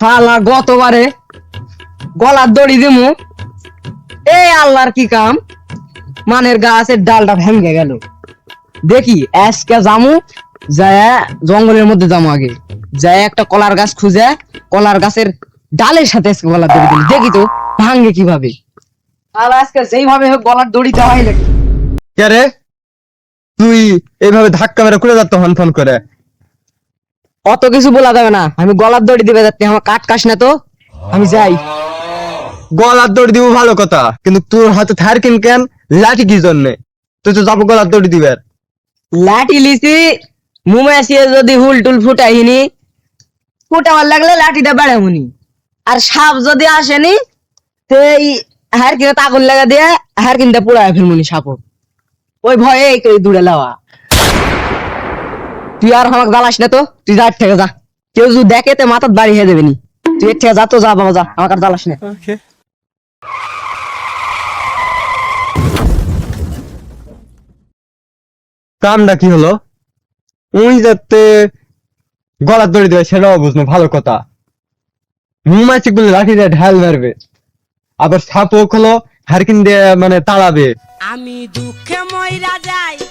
শালা গতবারে গলার দড়ি দিমু। এই আল্লাহর কি কাম? মানের গাছের ডালটা ভেঙে গেল। দেখি, আজকে জামু যায় জঙ্গলের মধ্যে যাব আগে। যায় একটা কলার গাছ খুঁজে, কলার গাছের ডালের সাথে আজকে গলার দড়ি দিল দেখি তো, ভাঙে কীভাবে? আর আজকে যেইভাবে হোক গলার দড়ি দেওয়াই লাগে। কে রে? তুই এইভাবে ধাক্কা মেরে খুলে যাচ্ছ হন ফোন করে। অত কিছু বলা যাবে না। আমি গলার দড়ি দিবে যাচ্ছি আমার কাট কাশ না তো। আমি যাই। গলার দড়ি দিব ভালো কথা কিন্তু তোর হাতে থারকিন কেন কেন? লাঠি কি জন্যে? তুই তো যাব গলার দড়ি দিবে লাঠি লিছি মুমে যদি হুল টুল ফুটাইনি ফুটাবার লাগলে লাঠিটা বেড়ামুনি। আর সাপ যদি আসেনি তে হার কিনে তাগুন লাগা দিয়ে হার কিনতে পুড়ায় ফেলমুনি সাপ ওই ভয়ে এই দূরে লাওয়া তুই আর আমাকে জ্বালাস না তো? তুই যা থেকে যা। কেউ যদি দেখে তে মাথার বাড়ি হয়ে দেবে নি। তুই এর থেকে যা তো যা বাবা যা। আমাকে আর জ্বালাস না। কামটা কি হলো? উই যাতে গলার দড়ি দেবে সেটাও বুঝলো ভালো কথা। মৌমাছি গুলো লাঠি দিয়ে ঢাল মারবে। আবার সাপও হলো হারকিন দিয়ে মানে তাড়াবে। আমি দুঃখে ময়রা যাই।